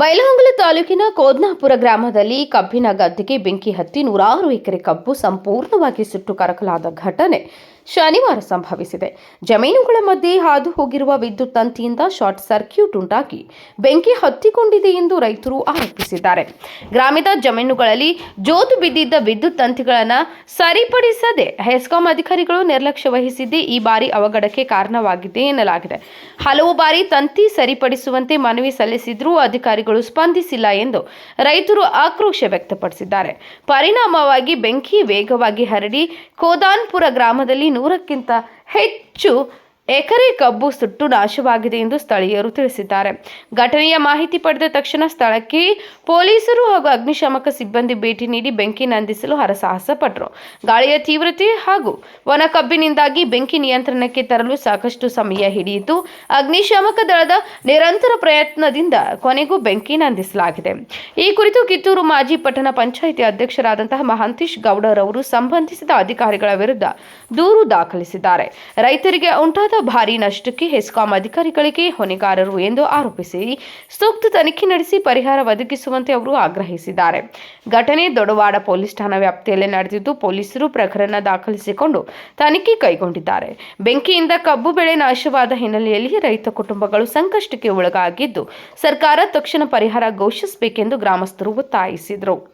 ಬೈಲಹೊಂಗಲ ತಾಲೂಕಿನ ಕೋದ್ನಾಪುರ ಗ್ರಾಮದಲ್ಲಿ ಕಬ್ಬಿನ ಗದ್ದೆಗೆ ಬೆಂಕಿ ಹತ್ತಿ ನೂರಾರು ಎಕರೆ ಕಬ್ಬು ಸಂಪೂರ್ಣವಾಗಿ ಸುಟ್ಟು ಕರಕಲಾದ ಘಟನೆ. ಶನಿವಾರ ಸಂಭವಿಸಿದೆ. ಜಮೀನುಗಳ ಮಧ್ಯೆ ಹಾದು ಹೋಗಿರುವ ವಿದ್ಯುತ್ ತಂತಿಯಿಂದ ಶಾರ್ಟ್ ಸರ್ಕ್ಯೂಟ್ ಉಂಟಾಗಿ ಬೆಂಕಿ ಹತ್ತಿಕೊಂಡಿದೆ ಎಂದು ರೈತರು ಆರೋಪಿಸಿದ್ದಾರೆ. ಗ್ರಾಮದ ಜಮೀನುಗಳಲ್ಲಿ ಜೋತು ಬಿದ್ದಿದ್ದ ವಿದ್ಯುತ್ ತಂತಿಗಳನ್ನು ಸರಿಪಡಿಸದೆ ಹೆಸ್ಕಾಂ ಅಧಿಕಾರಿಗಳು ನಿರ್ಲಕ್ಷ್ಯ ವಹಿಸಿದ್ದೇ ಈ ಬಾರಿ ಅವಘಡಕ್ಕೆ ಕಾರಣವಾಗಿದೆ ಎನ್ನಲಾಗಿದೆ. ಹಲವು ಬಾರಿ ತಂತಿ ಸರಿಪಡಿಸುವಂತೆ ಮನವಿ ಸಲ್ಲಿಸಿದ್ರೂ ಅಧಿಕಾರಿಗಳು ಸ್ಪಂದಿಸಿಲ್ಲ ಎಂದು ರೈತರು ಆಕ್ರೋಶ ವ್ಯಕ್ತಪಡಿಸಿದ್ದಾರೆ. ಪರಿಣಾಮವಾಗಿ ಬೆಂಕಿ ವೇಗವಾಗಿ ಹರಡಿ, ಕೋದಾನ್ಪುರ ಗ್ರಾಮದಲ್ಲಿ ನೂರಕ್ಕಿಂತ ಹೆಚ್ಚು ಎಕರೆ ಕಬ್ಬು ಸುಟ್ಟು ನಾಶವಾಗಿದೆ ಎಂದು ಸ್ಥಳೀಯರು ತಿಳಿಸಿದ್ದಾರೆ. ಘಟನೆಯ ಮಾಹಿತಿ ಪಡೆದ ತಕ್ಷಣ ಸ್ಥಳಕ್ಕೆ ಪೊಲೀಸರು ಹಾಗೂ ಅಗ್ನಿಶಾಮಕ ಸಿಬ್ಬಂದಿ ಭೇಟಿ ನೀಡಿ ಬೆಂಕಿ ನಂದಿಸಲು ಹರಸಾಹಸ ಪಟ್ಟರು ಗಾಳಿಯ ತೀವ್ರತೆ ಹಾಗೂ ಒಣ ಕಬ್ಬಿನಿಂದಾಗಿ ಬೆಂಕಿ ನಿಯಂತ್ರಣಕ್ಕೆ ತರಲು ಸಾಕಷ್ಟು ಸಮಯ ಹಿಡಿಯಿತು. ಅಗ್ನಿಶಾಮಕ ದಳದ ನಿರಂತರ ಪ್ರಯತ್ನದಿಂದ ಕೊನೆಗೂ ಬೆಂಕಿ ನಂದಿಸಲಾಗಿದೆ. ಈ ಕುರಿತು ಕಿತ್ತೂರು ಮಾಜಿ ಪಟ್ಟಣ ಪಂಚಾಯಿತಿ ಅಧ್ಯಕ್ಷರಾದಂತಹ ಮಹಾಂತೇಶ್ ಗೌಡರವರು ಸಂಬಂಧಿಸಿದ ಅಧಿಕಾರಿಗಳ ವಿರುದ್ಧ ದೂರು ದಾಖಲಿಸಿದ್ದಾರೆ. ರೈತರಿಗೆ ಉಂಟಾದ ಭಾರೀ ನಷ್ಟಕ್ಕೆ ಹೆಸ್ಕಾಂ ಅಧಿಕಾರಿಗಳಿಗೆ ಹೊಣೆಗಾರರು ಎಂದು ಆರೋಪಿಸಿ ಸೂಕ್ತ ತನಿಖೆ ನಡೆಸಿ ಪರಿಹಾರ ಒದಗಿಸುವಂತೆ ಅವರು ಆಗ್ರಹಿಸಿದ್ದಾರೆ. ಘಟನೆ ದೊಡವಾಡ ಪೊಲೀಸ್ ಠಾಣಾ ವ್ಯಾಪ್ತಿಯಲ್ಲಿ ನಡೆದಿದ್ದು ಪೊಲೀಸರು ಪ್ರಕರಣ ದಾಖಲಿಸಿಕೊಂಡು ತನಿಖೆ ಕೈಗೊಂಡಿದ್ದಾರೆ. ಬೆಂಕಿಯಿಂದ ಕಬ್ಬು ಬೆಳೆ ನಾಶವಾದ ಹಿನ್ನೆಲೆಯಲ್ಲಿ ರೈತ ಕುಟುಂಬಗಳು ಸಂಕಷ್ಟಕ್ಕೆ ಒಳಗಾಗಿದ್ದು, ಸರ್ಕಾರ ತಕ್ಷಣ ಪರಿಹಾರ ಘೋಷಿಸಬೇಕೆಂದು ಗ್ರಾಮಸ್ಥರು ಒತ್ತಾಯಿಸಿದರು.